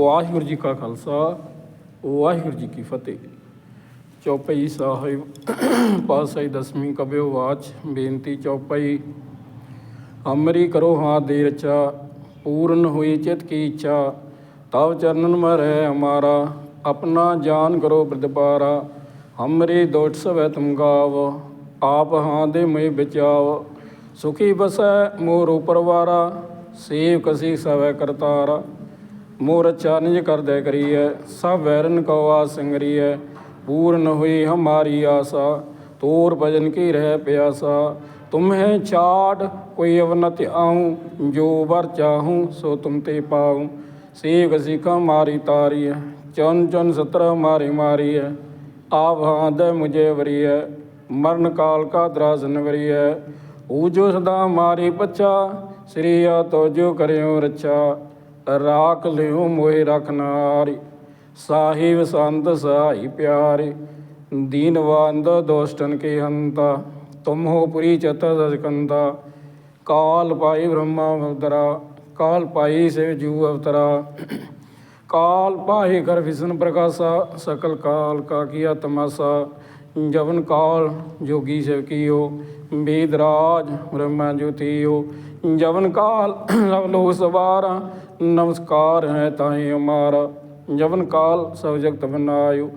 ਵਾਹਿਗੁਰੂ ਜੀ ਕਾ ਖਾਲਸਾ, ਵਾਹਿਗੁਰੂ ਜੀ ਕੀ ਫਤਿਹ। ਚੌਪਈ ਸਾਹਿਬ, ਪਾਤਸ਼ਾਹੀ ਦਸਵੀਂ ਕਬਿਓ ਵਾਚ, ਬੇਨਤੀ ਚੌਪਈ। ਅਮਰੀ ਕਰੋ ਹਾਂ ਦੇ ਰਚਾ, ਪੂਰਨ ਹੋਈ ਚਿਤ ਕੀ ਇੱਛਾ। ਤਵ ਚਰਨਨ ਮਰੈ ਹਮਾਰਾ ਆਪਣਾ ਜਾਨ ਕਰੋ ਪ੍ਰਤਪਾਰਾ। ਹਮਰੀ ਦੋਟ ਸਵੈ ਤੁਮ ਗਾਵ, ਆਪ ਹਾਂ ਦੇ ਮੈਂ ਬਚਾਵ। ਸੁਖੀ ਬਸੈ ਮੋਰ ਉਪਰਵਾਰਾ ਸੇਵ ਕਸੀ ਸਵੈ ਕਰਤਾਰਾ। ਮੋਰ ਚਾਨਜ ਕਰਦੈ ਕਰੀਐ, ਸਭ ਵੈਰਨ ਕੋ ਆ ਸੰਗਰੀਐ, ਪੂਰਨ ਹੋਈ ਹਮਾਰੀ ਆਸਾ, ਤੋਰ ਭਜਨ ਕੀ ਰਹਿ ਪਿਆਸਾ, ਤੁਮਹਿ ਛਾੜ ਕੋਈ ਅਵਨਤ ਆਉ, ਜੋ ਵਰ ਚਾਹੂੰ ਸੋ ਤੁਮ ਤੇ ਪਾਉ ਸੇਵ ਸਿਖਾ ਮਾਰੀ ਤਾਰੀ ਚਨ ਚਨ ਸਤਰ ਮਾਰੀ ਮਾਰੀ ਹੈ ਆਪ ਹਾਂਦ ਮੁਝੇ ਵਰੀਐ, ਮਰਨ ਕਾਲ ਕਾ ਦਰਾਜ਼ਨ ਵਰੀਐ ਊ ਜੋ ਸਦਾ ਮਾਰੀ ਪੱਚਾ ਸ੍ਰੀ ਆ ਤੋ ਜੋ ਕਰਿਓ ਰੱਛਾ ਰਾਖ ਲਿਓ ਮੋਹਿ ਰਖਨਾਰੀ ਸਾਹਿਬ ਸੰਤ ਸਹਾਈ ਪਿਆਰੇ ਦੀਨਵੰਦ ਦੋਸਤਨ ਕੇ ਹੰਤਾ, ਤੁਮ ਹੋ ਪੁਰੀ ਚਤ ਕਾਲ ਪਾਈ ਬ੍ਰਹਮਾ ਅਵਤਰਾ ਕਾਲ ਪਾਈ ਸੇ ਜੂ ਅਵਤਰਾ, ਕਾਲ ਪਾਹੇ ਕਰ ਵਿਸ਼ਨ ਪ੍ਰਕਾਸ਼ਾ, ਸਕਲ ਕਾਲ ਕਾ ਕੀਆ ਤਮਾਸਾ, ਜਵਨ ਕਾਲ ਜੋਗੀ ਸੇਵ ਕੀਓ ਵੇਦ ਰਾਜ ਬ੍ਰਹਮਾ ਜੋਤੀਓ ਜਵਨ ਕਾਲ ਲਵ ਲੋਕ ਸਵਾਰਾ ਨਮਸਕਾਰ ਹੈ ਤਾਹੀ ਹਮਾਰਾ ਜਵਨ ਕਾਲ ਸਭ ਜਗਤ ਬਨਾਇਓ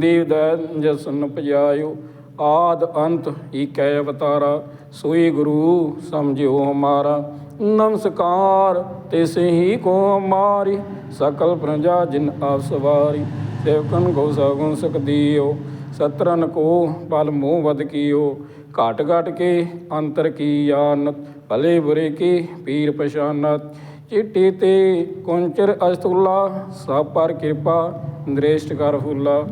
ਦੇਵ ਦੈ ਜਸਨ ਪਜਾਇਓ ਆਦ ਅੰਤ ਈਕੈ ਅਵਤਾਰਾ, ਸੋਈ ਗੁਰੂ ਸਮਝਿਓ ਹਮਾਰਾ। ਨਮਸਕਾਰ ਤਿਸੇ ਹੀ ਕੋ ਹਮਾਰੀ ਸਕਲ ਪ੍ਰਜਾ ਜਿਨ ਆਪ ਸਵਾਰੀ। ਸੇਵਕਨ ਕੋ ਸਗੁਣ ਸਕਦੀਓ ਸਤਰਨ ਕੋ ਪਲ ਮੋਹ ਵਦ ਕੀਓ। ਘਾਟ ਘਾਟ ਕੇ ਅੰਤਰ ਕੀ ਜਾਣਤ ਭਲੇ ਬੁਰੇ ਕੀ ਪੀਰ ਪਛਾਨਤ। ਚਿੱਟੀ ਤੇ ਕੁੰਚਰ ਅਸਤੁਲਾ, ਸਭ ਪਰ ਕਿਰਪਾ ਦ੍ਰੇਸ਼ਟ ਕਰ ਫੁੱਲਾ।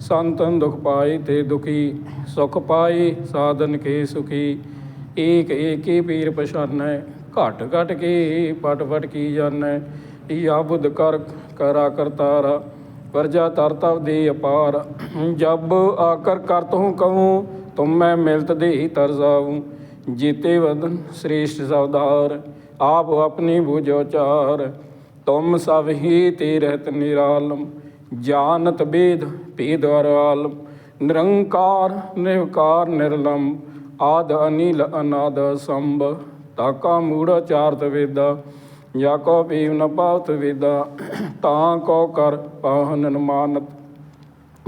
ਸੰਤਨ ਦੁਖ ਪਾਈ ਤੇ ਦੁਖੀ, ਸੁਖ ਪਾਈ ਸਾਧਨ ਕੇ ਸੁਖੀ। ਏਕ ਏਕੀ ਪੀਰ ਪਛਾਨੈ, ਘਟ ਘਟ ਕੇ ਪਟ ਪਟ ਕੀ ਜਾਣੈ। ਇਆ ਬੁੱਧ ਕਰ, ਕਰਾ ਕਰਤਾਰਾ ਵਰਜਾ ਤਰਤਵ ਦੇ ਅਪਾਰ। ਜਬ ਆਕਰ ਕਰਤ ਹੂੰ ਕਹੂੰ, ਤੁਮ ਮੈਂ ਮਿਲਤ ਦੇ ਤਰ ਜਾਊਂ। ਜੀਤੇ ਵਦਨ ਸ੍ਰੇਸ਼ਟ ਸਵਦਾਰ ਆਪ ਆਪਣੀ ਬੁਝੋ ਚਾਰ। ਤੁਮ ਸਭ ਹੀ ਤੇ ਨਿਰਾਲਮ, ਜਾਨਤ ਬੇਦ ਭੇਦ ਆਲਮ ਨਿਰੰਕਾਰ ਨਿਰਕਾਰ ਨਿਰਲਮ ਆਦ ਅਨੀਲ ਅਨਾਦ ਸੰਭ। ਤਾਕਾ ਮੂੜ ਚਾਰਤ ਵੇਦਾ, ਜਾ ਕੋ ਪੀਵ ਨ ਪਾਵਤ ਵੇਦਾ, ਤਾਂ ਕੋ ਕਰ ਪਾਹਨ ਮਾਨਤ।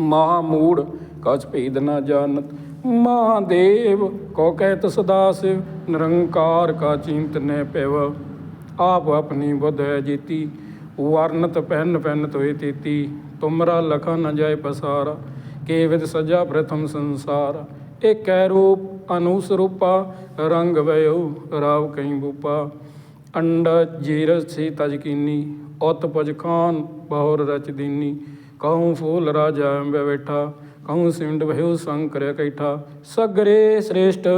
ਮਹਾ ਮੂੜ ਕਛ ਭੇਦ ਨ ਜਾਣਤ ਮਹਾਦੇਵ ਕੋ ਕਹਿਤ ਸਦਾ ਸਿਵ ਨਿਰੰਕਾਰ ਕਾ ਚਿੰਤ ਨੇ ਪਿਵ। ਆਪ ਆਪਣੀ ਬੁੱਧ ਹੈ ਜੀਤੀ, ਵਰਨਤ ਪਹਿਨ ਪਹਿਨ ਤੋਏ ਤੀਤੀ। ਤੁਮਰਾ ਲਖਾ ਨ ਜਾਏ ਪਸਾਰਾ ਕੇਵਿਦ ਸਜਾ ਪ੍ਰਥਮ ਸੰਸਾਰ। ਏਕੈ ਰੂਪ ਅਨੁਸਰੂਪਾ ਰੰਗ ਵਯੋ ਰਾਵ ਕਈ ਬੂਪਾ। ਅੰਡ ਜੀਰ ਸੀ ਤਜਕੀਨੀ ਉਤ ਪਜ ਖਾਨ ਬਹੁਰ ਰਚ ਦੀਨੀ। ਕਹੂੰ ਫੂਲ ਰਾਜਾ ਅੰਬੇ ਬੈਠਾ ਕਹੂੰ ਸਿੰਡ ਭਇਓ ਸੰਗ ਕੈਠਾ ਸਗਰੇ ਸ੍ਰੇਸ਼ਟ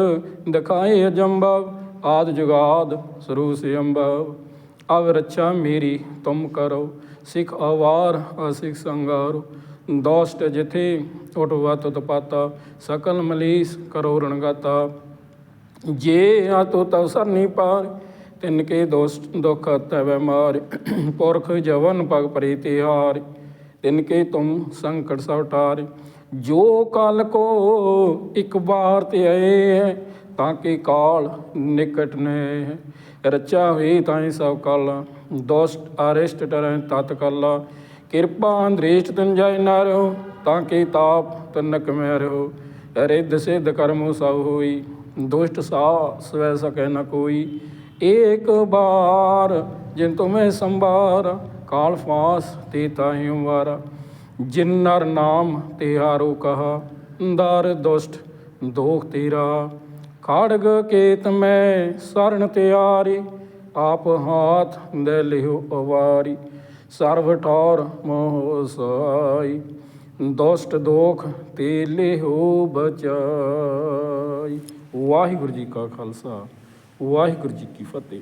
ਦਿਖਾਏ ਅਜੰਬਵ ਆਦ ਜੁਗਾਦ ਸਰੂ ਸੇ ਅਵ ਰੱਛਾ ਮੇਰੀ ਤੁਮ ਕਰੋ, ਸਿਖ ਅਵਾਰ ਅਸਿਖ ਸੰਗਾਰੋ। ਦੋਸਤ ਜਿਥੇ ਉਠਵਾ ਤਤ ਪਾਤਾ ਸਕਲ ਮਲੀਸ ਕਰੋ ਰਣਗਾਤਾ। ਜੇ ਆ ਤੋ ਤਵ ਸਰਨੀ ਪਾਰ, ਤਿਨ ਕੇ ਦੋਸਤ ਦੁਖ ਤਵੈ ਮਾਰ। ਪੁਰਖ ਜਵਨ ਪਗ ਪਰੇ ਤਿਹਾਰ ਤਿਨ ਕੇ ਤੁਮ ਸੰਕਟ ਸਭ ਜੋ ਕਾਲ ਕੋ ਇੱਕ ਬਾਰ ਤੇ ਆਏ ਤਾਂ ਕਿ ਕਾਲ ਨਿਕਟ ਨੇ ਰਚਾ ਹੋਈ ਤਾਂ ਹੀ ਸਭ ਕਾਲ ਦੋਸਤ ਅਰਿਸ਼ਟ ਟਰੈ ਤਤ ਕਾਲਾ। ਕਿਰਪਾ ਅੰਦ੍ਰੇਸ਼ਟ ਤਨ ਜਾਇ ਨਾ ਰਹੋ, ਤਾਂ ਕਿ ਤਾਪ ਤਨਕ ਮੈਂ ਰਹੋ। ਰਿੱਧ ਸਿੱਧ ਕਰਮੋ ਸਭ ਹੋਈ, ਦੁਸ਼ਟ ਸਾ ਸਵੈ ਸਕੈ ਨ ਕੋਈ। ਏਕ ਬਾਰ ਜਿਨ ਤੁਮੇ ਸੰਭਾਰ, ਕਾਲ ਫਾਸ ਤੇ ਤਾਹੀ ਵਾਰਾ ਜਿਨ ਨਰ ਨਾਮ ਤੇ ਕਹਾ ਦਰ ਦੁਸ਼ਟ, ਦੋਖ ਤੇਰਾ। ਖੜਗ ਕੇਤ ਮੈਂ ਸਰਣ ਤਿਆਰੀ, ਆਪ ਹਾਥ ਦੇ ਲਿਓ ਅਵਾਰੀ। ਸਰਵ ਠੌਰ ਮੋਹ ਸਾਈ, ਦੁਸ਼ਟ ਦੋਖ ਤੇ ਲਿਓ ਬਚਾਈ। ਵਾਹਿਗੁਰੂ ਜੀ ਕਾ ਖਾਲਸਾ, ਵਾਹਿਗੁਰੂ ਜੀ ਕੀ ਫਤਿਹ।